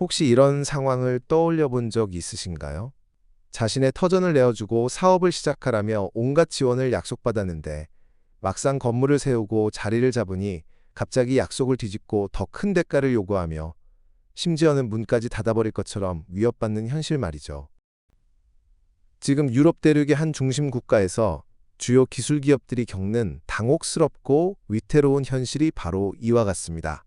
혹시 이런 상황을 떠올려 본 적 있으신가요? 자신의 터전을 내어주고 사업을 시작하라며 온갖 지원을 약속받았는데 막상 건물을 세우고 자리를 잡으니 갑자기 약속을 뒤집고 더 큰 대가를 요구하며 심지어는 문까지 닫아버릴 것처럼 위협받는 현실 말이죠. 지금 유럽 대륙의 한 중심 국가에서 주요 기술 기업들이 겪는 당혹스럽고 위태로운 현실이 바로 이와 같습니다.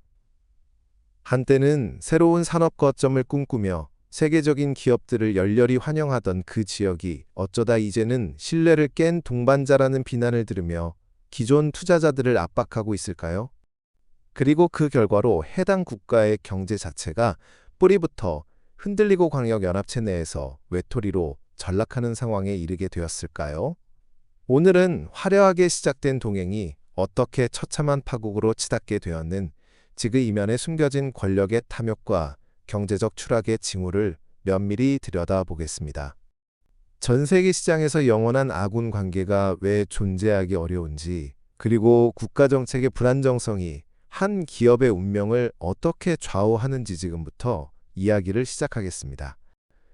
한때는 새로운 산업 거점을 꿈꾸며 세계적인 기업들을 열렬히 환영하던 그 지역이 어쩌다 이제는 신뢰를 깬 동반자라는 비난을 들으며 기존 투자자들을 압박하고 있을까요? 그리고 그 결과로 해당 국가의 경제 자체가 뿌리부터 흔들리고 광역연합체 내에서 외톨이로 전락하는 상황에 이르게 되었을까요? 오늘은 화려하게 시작된 동행이 어떻게 처참한 파국으로 치닫게 되었는 지그 이면에 숨겨진 권력의 탐욕과 경제적 추락의 징후를 면밀히 들여다보겠습니다. 전 세계 시장에서 영원한 아군 관계가 왜 존재하기 어려운지, 그리고 국가 정책의 불안정성이 한 기업의 운명을 어떻게 좌우하는지 지금부터 이야기를 시작하겠습니다.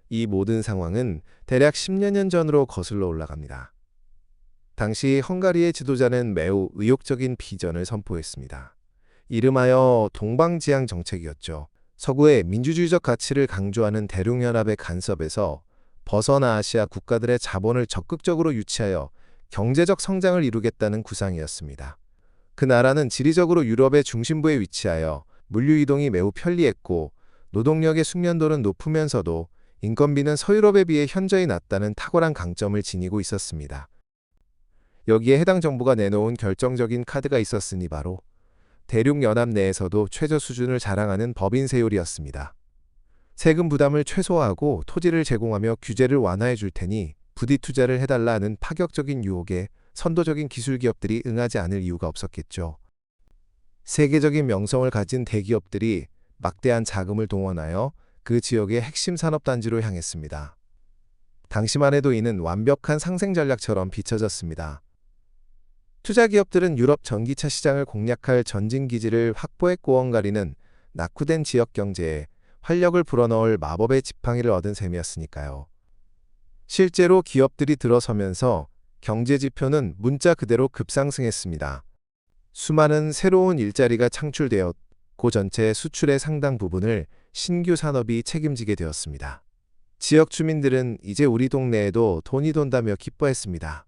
이 모든 상황은 대략 10년 전으로 거슬러 올라갑니다. 당시 헝가리의 지도자는 매우 의욕적인 비전을 선포했습니다. 이름하여 동방지향 정책이었죠. 서구의 민주주의적 가치를 강조하는 대륙연합의 간섭에서 벗어나 아시아 국가들의 자본을 적극적으로 유치하여 경제적 성장을 이루겠다는 구상이었습니다. 그 나라는 지리적으로 유럽의 중심부에 위치하여 물류 이동이 매우 편리했고 노동력의 숙련도는 높으면서도 인건비는 서유럽에 비해 현저히 낮다는 탁월한 강점을 지니고 있었습니다. 여기에 해당 정부가 내놓은 결정적인 카드가 있었으니 바로 대륙연합 내에서도 최저 수준을 자랑하는 법인 세율이었습니다. 세금 부담을 최소화하고 토지를 제공하며 규제를 완화해 줄 테니 부디 투자를 해달라는 파격적인 유혹에 선도적인 기술 기업들이 응하지 않을 이유가 없었겠죠. 세계적인 명성을 가진 대기업들이 막대한 자금을 동원하여 그 지역의 핵심 산업단지로 향했습니다. 당시만 해도 이는 완벽한 상생 전략처럼 비춰졌습니다. 투자 기업들은 유럽 전기차 시장을 공략할 전진 기지를 확보했고 헝가리는 낙후된 지역 경제에 활력을 불어넣을 마법의 지팡이를 얻은 셈이었으니까요. 실제로 기업들이 들어서면서 경제 지표는 문자 그대로 급상승했습니다. 수많은 새로운 일자리가 창출되었고 전체 수출의 상당 부분을 신규 산업이 책임지게 되었습니다. 지역 주민들은 이제 우리 동네에도 돈이 돈다며 기뻐했습니다.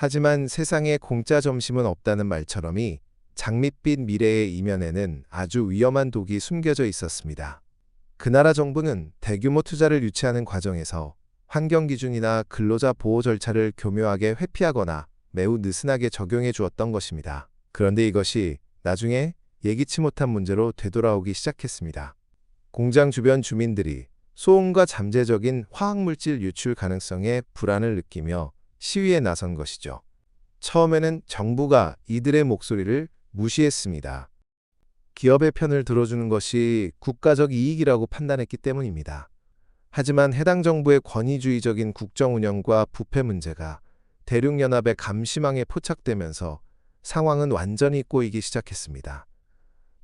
하지만 세상에 공짜 점심은 없다는 말처럼이 장밋빛 미래의 이면에는 아주 위험한 독이 숨겨져 있었습니다. 그 나라 정부는 대규모 투자를 유치하는 과정에서 환경 기준이나 근로자 보호 절차를 교묘하게 회피하거나 매우 느슨하게 적용해 주었던 것입니다. 그런데 이것이 나중에 예기치 못한 문제로 되돌아오기 시작했습니다. 공장 주변 주민들이 소음과 잠재적인 화학물질 유출 가능성에 불안을 느끼며 시위에 나선 것이죠. 처음에는 정부가 이들의 목소리를 무시했습니다. 기업의 편을 들어주는 것이 국가적 이익이라고 판단했기 때문입니다. 하지만 해당 정부의 권위주의적인 국정 운영과 부패 문제가 대륙연합의 감시망에 포착되면서 상황은 완전히 꼬이기 시작했습니다.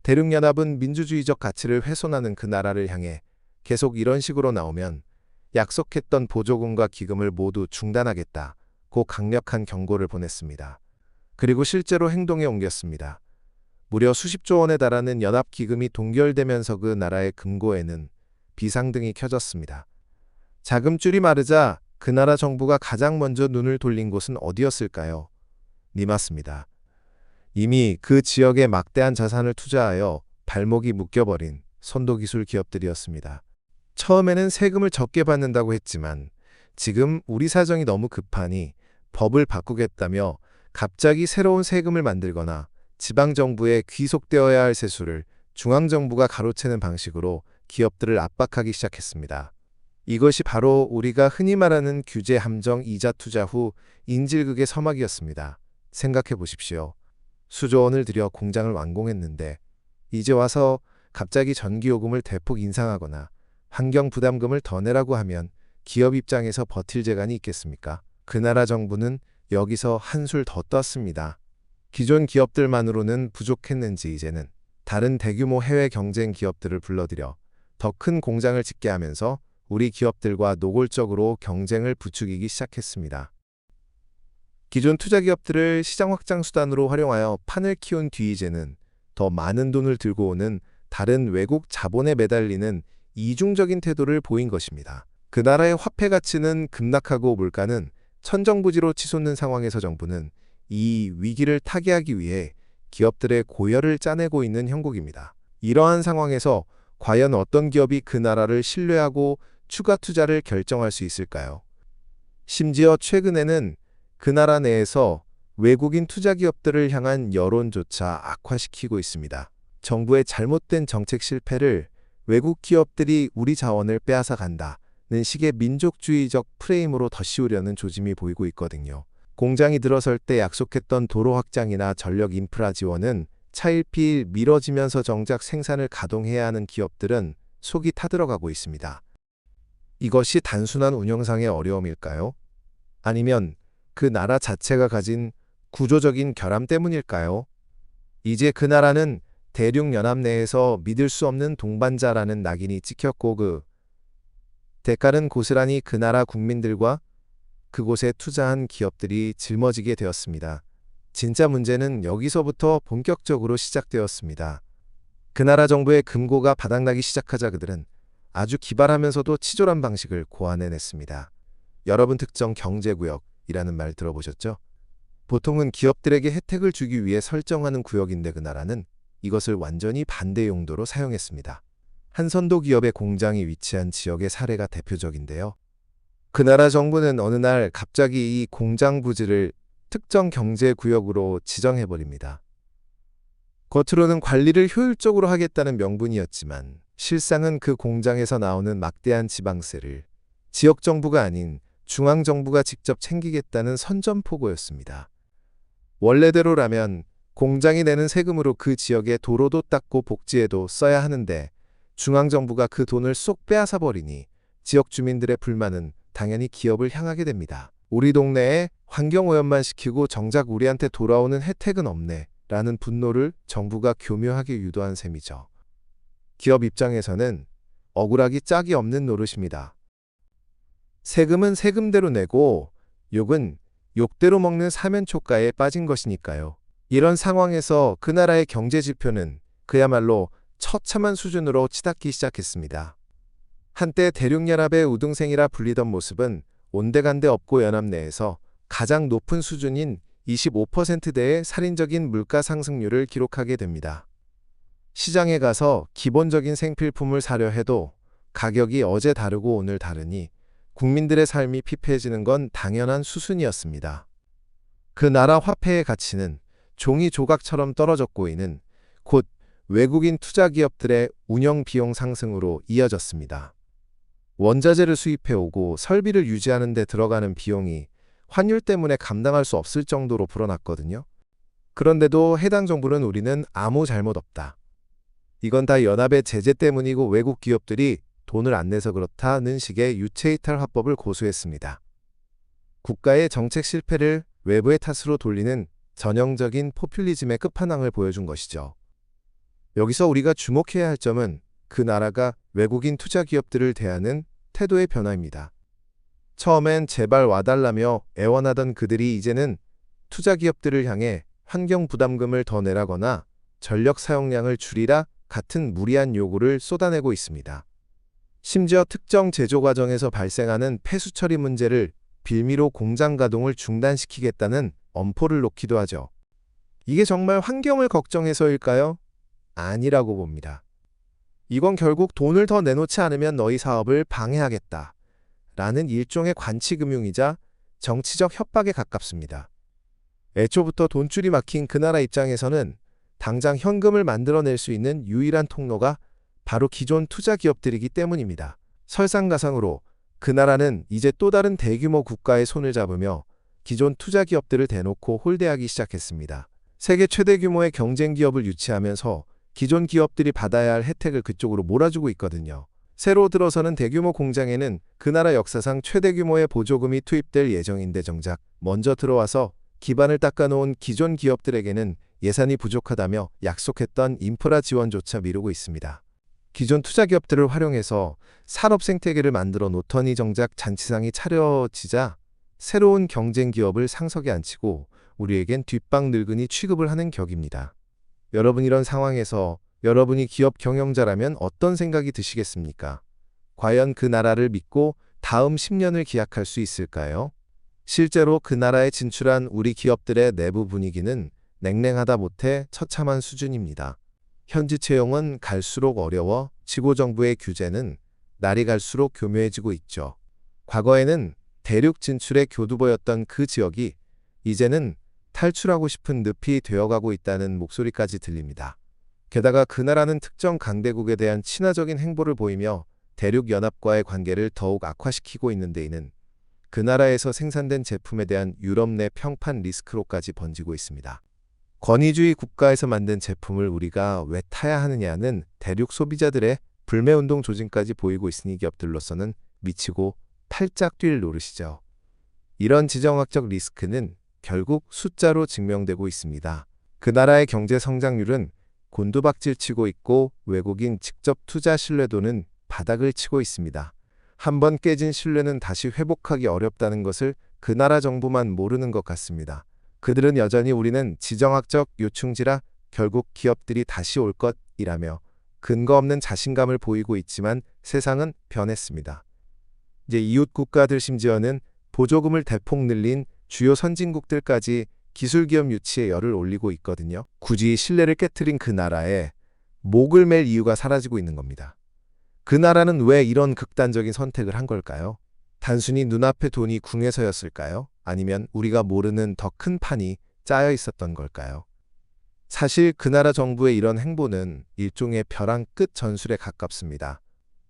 대륙연합은 민주주의적 가치를 훼손하는 그 나라를 향해 계속 이런 식으로 나오면 약속했던 보조금과 기금을 모두 중단하겠다. 고 강력한 경고를 보냈습니다. 그리고 실제로 행동에 옮겼습니다. 무려 수십조 원에 달하는 연합기금이 동결되면서 그 나라의 금고에는 비상등이 켜졌습니다. 자금줄이 마르자 그 나라 정부가 가장 먼저 눈을 돌린 곳은 어디였을까요? 니마스입니다. 이미 그 지역에 막대한 자산을 투자하여 발목이 묶여버린 선도기술 기업들이었습니다. 처음에는 세금을 적게 받는다고 했지만 지금 우리 사정이 너무 급하니 법을 바꾸겠다며 갑자기 새로운 세금을 만들거나 지방정부에 귀속되어야 할 세수를 중앙정부가 가로채는 방식으로 기업들을 압박하기 시작했습니다. 이것이 바로 우리가 흔히 말하는 규제 함정 이자 투자 후 인질극의 서막이었습니다. 생각해 보십시오. 수조 원을 들여 공장을 완공했는데 이제 와서 갑자기 전기요금을 대폭 인상하거나 환경 부담금을 더 내라고 하면 기업 입장에서 버틸 재간이 있겠습니까? 그 나라 정부는 여기서 한술 더 떴습니다. 기존 기업들만으로는 부족했는지 이제는 다른 대규모 해외 경쟁 기업들을 불러들여 더 큰 공장을 짓게 하면서 우리 기업들과 노골적으로 경쟁을 부추기기 시작했습니다. 기존 투자 기업들을 시장 확장 수단으로 활용하여 판을 키운 뒤 이제는 더 많은 돈을 들고 오는 다른 외국 자본에 매달리는 이중적인 태도를 보인 것입니다. 그 나라의 화폐 가치는 급락하고 물가는 천정부지로 치솟는 상황에서 정부는 이 위기를 타개하기 위해 기업들의 고열을 짜내고 있는 형국입니다. 이러한 상황에서 과연 어떤 기업이 그 나라를 신뢰하고 추가 투자를 결정할 수 있을까요? 심지어 최근에는 그 나라 내에서 외국인 투자 기업들을 향한 여론조차 악화시키고 있습니다. 정부의 잘못된 정책 실패를 외국 기업들이 우리 자원을 빼앗아 간다는 식의 민족주의적 프레임으로 덧씌우려는 조짐이 보이고 있거든요. 공장이 들어설 때 약속했던 도로 확장이나 전력 인프라 지원은 차일피일 미뤄지면서 정작 생산을 가동해야 하는 기업들은 속이 타들어가고 있습니다. 이것이 단순한 운영상의 어려움일까요? 아니면 그 나라 자체가 가진 구조적인 결함 때문일까요? 이제 그 나라는 대륙연합 내에서 믿을 수 없는 동반자라는 낙인이 찍혔고 그 대가는 고스란히 그 나라 국민들과 그곳에 투자한 기업들이 짊어지게 되었습니다. 진짜 문제는 여기서부터 본격적으로 시작되었습니다. 그 나라 정부의 금고가 바닥나기 시작하자 그들은 아주 기발하면서도 치졸한 방식을 고안해냈습니다. 여러분 특정 경제구역이라는 말 들어보셨죠? 보통은 기업들에게 혜택을 주기 위해 설정하는 구역인데 그 나라는 이것을 완전히 반대 용도로 사용했습니다. 한 선도 기업의 공장이 위치한 지역의 사례가 대표적인데요. 그 나라 정부는 어느 날 갑자기 이 공장 부지를 특정 경제구역으로 지정해버립니다. 겉으로는 관리를 효율적으로 하겠다는 명분이었지만 실상은 그 공장에서 나오는 막대한 지방세를 지역 정부가 아닌 중앙 정부가 직접 챙기겠다는 선전포고였습니다. 원래대로라면 공장이 내는 세금으로 그 지역의 도로도 닦고 복지에도 써야 하는데 중앙 정부가 그 돈을 쏙 빼앗아 버리니 지역 주민들의 불만은 당연히 기업을 향하게 됩니다. 우리 동네에 환경오염만 시키고 정작 우리한테 돌아오는 혜택은 없네 라는 분노를 정부가 교묘하게 유도한 셈이죠. 기업 입장에서는 억울하기 짝이 없는 노릇입니다. 세금은 세금대로 내고 욕은 욕대로 먹는 사면초가에 빠진 것이니까요. 이런 상황에서 그 나라의 경제 지표는 그야말로 처참한 수준으로 치닫기 시작했습니다. 한때 대륙연합의 우등생이라 불리던 모습은 온데간데 없고 연합 내에서 가장 높은 수준인 25%대의 살인적인 물가 상승률을 기록하게 됩니다. 시장에 가서 기본적인 생필품을 사려 해도 가격이 어제 다르고 오늘 다르니 국민들의 삶이 피폐해지는 건 당연한 수순이었습니다. 그 나라 화폐의 가치는 종이 조각처럼 떨어졌고 이는 곧 외국인 투자 기업들의 운영 비용 상승으로 이어졌습니다. 원자재를 수입해오고 설비를 유지하는 데 들어가는 비용이 환율 때문에 감당할 수 없을 정도로 불어났거든요. 그런데도 해당 정부는 우리는 아무 잘못 없다. 이건 다 연합의 제재 때문이고 외국 기업들이 돈을 안 내서 그렇다는 식의 유체이탈 화법을 고수했습니다. 국가의 정책 실패를 외부의 탓으로 돌리는 전형적인 포퓰리즘의 끝판왕을 보여준 것이죠. 여기서 우리가 주목해야 할 점은 그 나라가 외국인 투자 기업들을 대하는 태도의 변화입니다. 처음엔 제발 와달라며 애원하던 그들이 이제는 투자 기업들을 향해 환경 부담금을 더 내라거나 전력 사용량을 줄이라 같은 무리한 요구를 쏟아내고 있습니다. 심지어 특정 제조 과정에서 발생하는 폐수 처리 문제를 빌미로 공장 가동을 중단시키겠다는 엄포를 놓기도 하죠. 이게 정말 환경을 걱정해서일까요? 아니라고 봅니다. 이건 결국 돈을 더 내놓지 않으면 너희 사업을 방해하겠다. 라는 일종의 관치금융이자 정치적 협박에 가깝습니다. 애초부터 돈줄이 막힌 그 나라 입장에서는 당장 현금을 만들어낼 수 있는 유일한 통로가 바로 기존 투자 기업들이기 때문입니다. 설상가상으로 그 나라는 이제 또 다른 대규모 국가의 손을 잡으며 기존 투자 기업들을 대놓고 홀대하기 시작했습니다. 세계 최대 규모의 경쟁 기업을 유치하면서 기존 기업들이 받아야 할 혜택을 그쪽으로 몰아주고 있거든요. 새로 들어서는 대규모 공장에는 그 나라 역사상 최대 규모의 보조금이 투입될 예정인데 정작 먼저 들어와서 기반을 닦아놓은 기존 기업들에게는 예산이 부족하다며 약속했던 인프라 지원조차 미루고 있습니다. 기존 투자 기업들을 활용해서 산업 생태계를 만들어 놓더니 정작 잔치상이 차려지자 새로운 경쟁 기업을 상석에 앉히고 우리에겐 뒷방 늙은이 취급을 하는 격입니다. 여러분 이런 상황에서 여러분이 기업 경영자라면 어떤 생각이 드시겠습니까? 과연 그 나라를 믿고 다음 10년을 기약할 수 있을까요? 실제로 그 나라에 진출한 우리 기업들의 내부 분위기는 냉랭하다 못해 처참한 수준입니다. 현지 채용은 갈수록 어려워 지고정부의 규제는 날이 갈수록 교묘해지고 있죠. 과거에는 대륙 진출의 교두보였던 그 지역이 이제는 탈출하고 싶은 늪이 되어가고 있다는 목소리까지 들립니다. 게다가 그 나라는 특정 강대국에 대한 친화적인 행보를 보이며 대륙 연합과의 관계를 더욱 악화시키고 있는 데에는 그 나라에서 생산된 제품에 대한 유럽 내 평판 리스크로까지 번지고 있습니다. 권위주의 국가에서 만든 제품을 우리가 왜 타야 하느냐는 대륙 소비자들의 불매운동 조짐까지 보이고 있으니 기업들로서는 미치고 팔짝 뛸 노릇이죠. 이런 지정학적 리스크는 결국 숫자로 증명되고 있습니다. 그 나라의 경제 성장률은 곤두박질 치고 있고 외국인 직접 투자 신뢰도는 바닥을 치고 있습니다. 한번 깨진 신뢰는 다시 회복하기 어렵다는 것을 그 나라 정부만 모르는 것 같습니다. 그들은 여전히 우리는 지정학적 요충지라 결국 기업들이 다시 올 것이라며 근거 없는 자신감을 보이고 있지만 세상은 변했습니다. 이제 이웃 국가들 심지어는 보조금을 대폭 늘린 주요 선진국들까지 기술 기업 유치에 열을 올리고 있거든요. 굳이 신뢰를 깨뜨린 그 나라에 목을 맬 이유가 사라지고 있는 겁니다. 그 나라는 왜 이런 극단적인 선택을 한 걸까요? 단순히 눈앞에 돈이 궁해서였을까요? 아니면 우리가 모르는 더 큰 판이 짜여 있었던 걸까요? 사실 그 나라 정부의 이런 행보는 일종의 벼랑 끝 전술에 가깝습니다.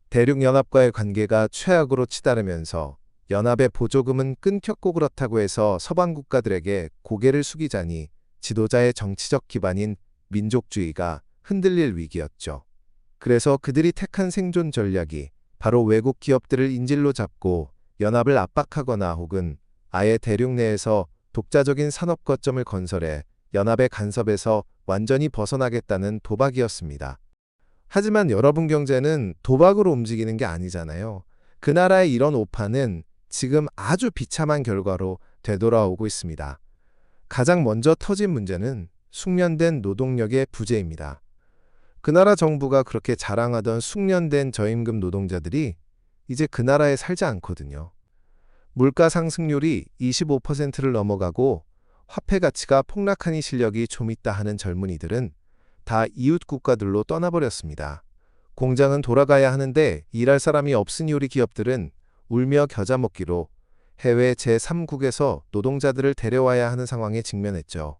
대륙연합과의 관계가 최악으로 치달으면서 연합의 보조금은 끊겼고 그렇다고 해서 서방 국가들에게 고개를 숙이자니 지도자의 정치적 기반인 민족주의가 흔들릴 위기였죠. 그래서 그들이 택한 생존 전략이 바로 외국 기업들을 인질로 잡고 연합을 압박하거나 혹은 아예 대륙 내에서 독자적인 산업 거점을 건설해 연합의 간섭에서 완전히 벗어나겠다는 도박이었습니다. 하지만 여러분 경제는 도박으로 움직이는 게 아니잖아요. 그 나라의 이런 오판은 지금 아주 비참한 결과로 되돌아오고 있습니다. 가장 먼저 터진 문제는 숙련된 노동력의 부재입니다. 그 나라 정부가 그렇게 자랑하던 숙련된 저임금 노동자들이 이제 그 나라에 살지 않거든요. 물가 상승률이 25%를 넘어가고 화폐 가치가 폭락하니 실력이 좀 있다 하는 젊은이들은 다 이웃 국가들로 떠나버렸습니다. 공장은 돌아가야 하는데 일할 사람이 없으니 우리 기업들은 울며 겨자 먹기로 해외 제3국에서 노동자들을 데려와야 하는 상황에 직면했죠.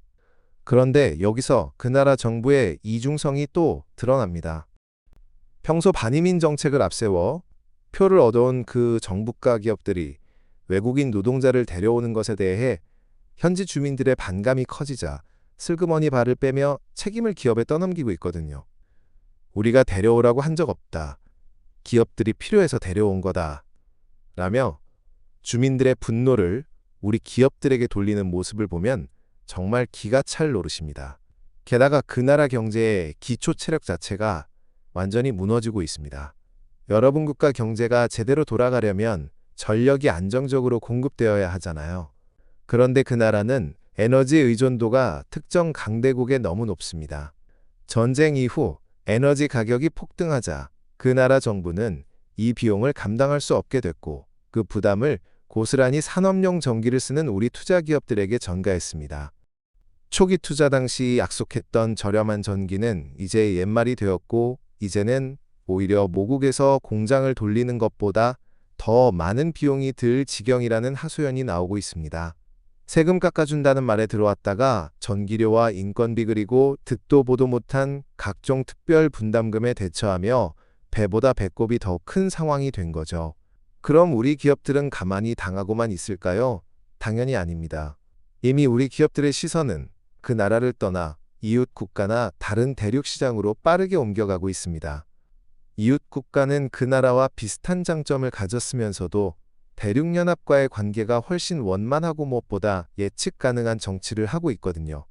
그런데 여기서 그 나라 정부의 이중성이 또 드러납니다. 평소 반이민 정책을 앞세워 표를 얻어온 그 정부가 기업들이 외국인 노동자를 데려오는 것에 대해 현지 주민들의 반감이 커지자 슬그머니 발을 빼며 책임을 기업에 떠넘기고 있거든요. 우리가 데려오라고 한 적 없다. 기업들이 필요해서 데려온 거다. 라며 주민들의 분노를 우리 기업들에게 돌리는 모습을 보면 정말 기가 찰 노릇입니다. 게다가 그 나라 경제의 기초 체력 자체가 완전히 무너지고 있습니다. 여러분 국가 경제가 제대로 돌아가려면 전력이 안정적으로 공급되어야 하잖아요. 그런데 그 나라는 에너지 의존도가 특정 강대국에 너무 높습니다. 전쟁 이후 에너지 가격이 폭등하자 그 나라 정부는 이 비용을 감당할 수 없게 됐고 그 부담을 고스란히 산업용 전기를 쓰는 우리 투자 기업들에게 전가했습니다. 초기 투자 당시 약속했던 저렴한 전기는 이제 옛말이 되었고 이제는 오히려 모국에서 공장을 돌리는 것보다 더 많은 비용이 들 지경이라는 하소연이 나오고 있습니다. 세금 깎아준다는 말에 들어왔다가 전기료와 인건비 그리고 듣도 보도 못한 각종 특별 분담금에 대처하며 배보다 배꼽이 더 큰 상황이 된 거죠. 그럼 우리 기업들은 가만히 당하고만 있을까요? 당연히 아닙니다. 이미 우리 기업들의 시선은 그 나라를 떠나 이웃 국가나 다른 대륙 시장으로 빠르게 옮겨가고 있습니다. 이웃 국가는 그 나라와 비슷한 장점을 가졌으면서도 대륙연합과의 관계가 훨씬 원만하고 무엇보다 예측 가능한 정치를 하고 있거든요.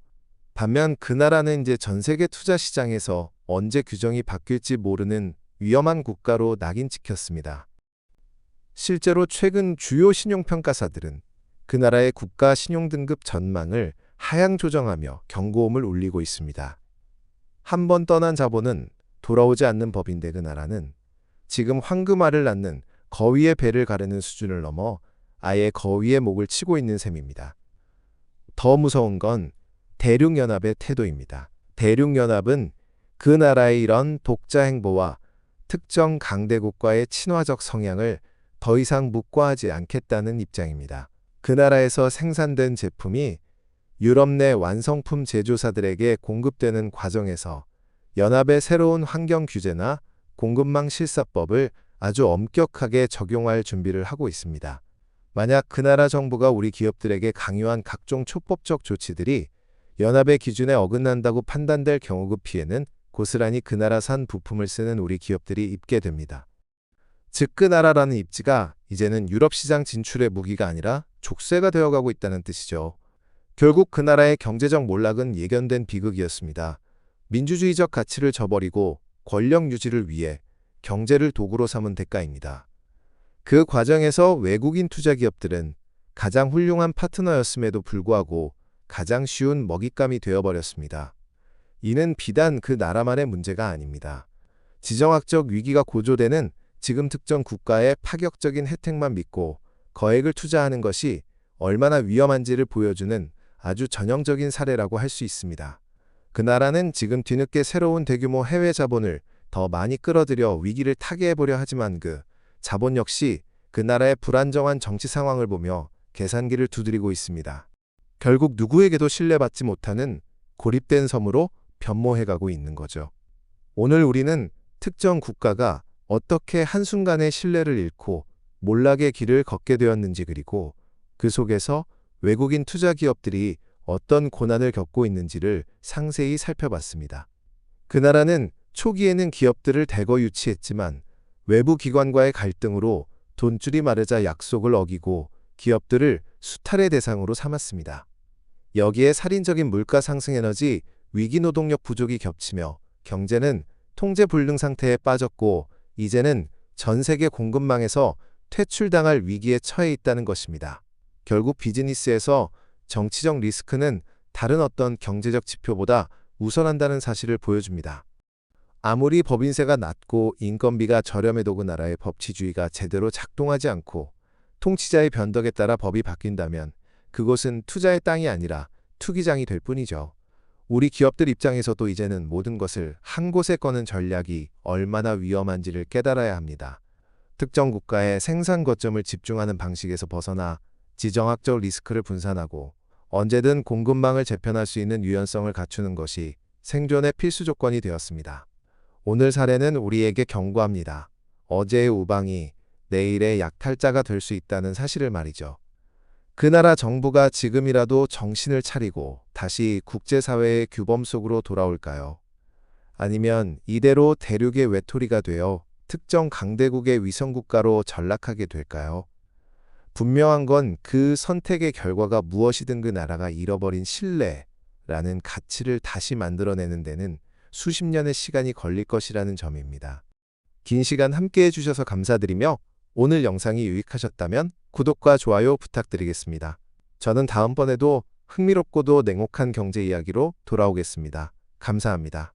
반면 그 나라는 이제 전 세계 투자 시장에서 언제 규정이 바뀔지 모르는 위험한 국가로 낙인 찍혔습니다. 실제로 최근 주요 신용평가사들은 그 나라의 국가 신용등급 전망을 하향 조정하며 경고음을 울리고 있습니다. 한 번 떠난 자본은 돌아오지 않는 법인데 그 나라는 지금 황금알을 낳는 거위의 배를 가르는 수준을 넘어 아예 거위의 목을 치고 있는 셈입니다. 더 무서운 건 대륙연합의 태도입니다. 대륙연합은 그 나라의 이런 독자 행보와 특정 강대국과의 친화적 성향을 더 이상 묵과하지 않겠다는 입장입니다. 그 나라에서 생산된 제품이 유럽 내 완성품 제조사들에게 공급되는 과정에서 연합의 새로운 환경 규제나 공급망 실사법을 아주 엄격하게 적용할 준비를 하고 있습니다. 만약 그 나라 정부가 우리 기업들에게 강요한 각종 초법적 조치들이 연합의 기준에 어긋난다고 판단될 경우 그 피해는 고스란히 그 나라 산 부품을 쓰는 우리 기업들이 입게 됩니다. 즉 그 나라라는 입지가 이제는 유럽 시장 진출의 무기가 아니라 족쇄가 되어가고 있다는 뜻이죠. 결국 그 나라의 경제적 몰락은 예견된 비극이었습니다. 민주주의적 가치를 저버리고 권력 유지를 위해 경제를 도구로 삼은 대가입니다. 그 과정에서 외국인 투자 기업들은 가장 훌륭한 파트너였음에도 불구하고 가장 쉬운 먹잇감이 되어버렸습니다. 이는 비단 그 나라만의 문제가 아닙니다. 지정학적 위기가 고조되는 지금 특정 국가의 파격적인 혜택만 믿고 거액을 투자하는 것이 얼마나 위험한지를 보여주는 아주 전형적인 사례라고 할 수 있습니다. 그 나라는 지금 뒤늦게 새로운 대규모 해외 자본을 더 많이 끌어들여 위기를 타개해보려 하지만 그 자본 역시 그 나라의 불안정한 정치 상황을 보며 계산기를 두드리고 있습니다. 결국 누구에게도 신뢰받지 못하는 고립된 섬으로 변모해가고 있는 거죠. 오늘 우리는 특정 국가가 어떻게 한순간에 신뢰를 잃고 몰락의 길을 걷게 되었는지 그리고 그 속에서 외국인 투자 기업들이 어떤 고난을 겪고 있는지를 상세히 살펴봤습니다. 그 나라는 초기에는 기업들을 대거 유치했지만 외부 기관과의 갈등으로 돈줄이 마르자 약속을 어기고 기업들을 수탈의 대상으로 삼았습니다. 여기에 살인적인 물가 상승 에너지, 위기 노동력 부족이 겹치며 경제는 통제 불능 상태에 빠졌고 이제는 전 세계 공급망에서 퇴출당할 위기에 처해 있다는 것입니다. 결국 비즈니스에서 정치적 리스크는 다른 어떤 경제적 지표보다 우선한다는 사실을 보여줍니다. 아무리 법인세가 낮고 인건비가 저렴해도 그 나라의 법치주의가 제대로 작동하지 않고 통치자의 변덕에 따라 법이 바뀐다면 그곳은 투자의 땅이 아니라 투기장이 될 뿐이죠. 우리 기업들 입장에서도 이제는 모든 것을 한 곳에 거는 전략이 얼마나 위험한지를 깨달아야 합니다. 특정 국가의 생산 거점을 집중하는 방식에서 벗어나 지정학적 리스크를 분산하고 언제든 공급망을 재편할 수 있는 유연성을 갖추는 것이 생존의 필수 조건이 되었습니다. 오늘 사례는 우리에게 경고합니다. 어제의 우방이 내일의 약탈자가 될 수 있다는 사실을 말이죠. 그 나라 정부가 지금이라도 정신을 차리고 다시 국제사회의 규범 속으로 돌아올까요? 아니면 이대로 대륙의 외톨이가 되어 특정 강대국의 위성국가로 전락하게 될까요? 분명한 건 그 선택의 결과가 무엇이든 그 나라가 잃어버린 신뢰라는 가치를 다시 만들어내는 데는 수십 년의 시간이 걸릴 것이라는 점입니다. 긴 시간 함께 해주셔서 감사드리며 오늘 영상이 유익하셨다면 구독과 좋아요 부탁드리겠습니다. 저는 다음번에도 흥미롭고도 냉혹한 경제 이야기로 돌아오겠습니다. 감사합니다.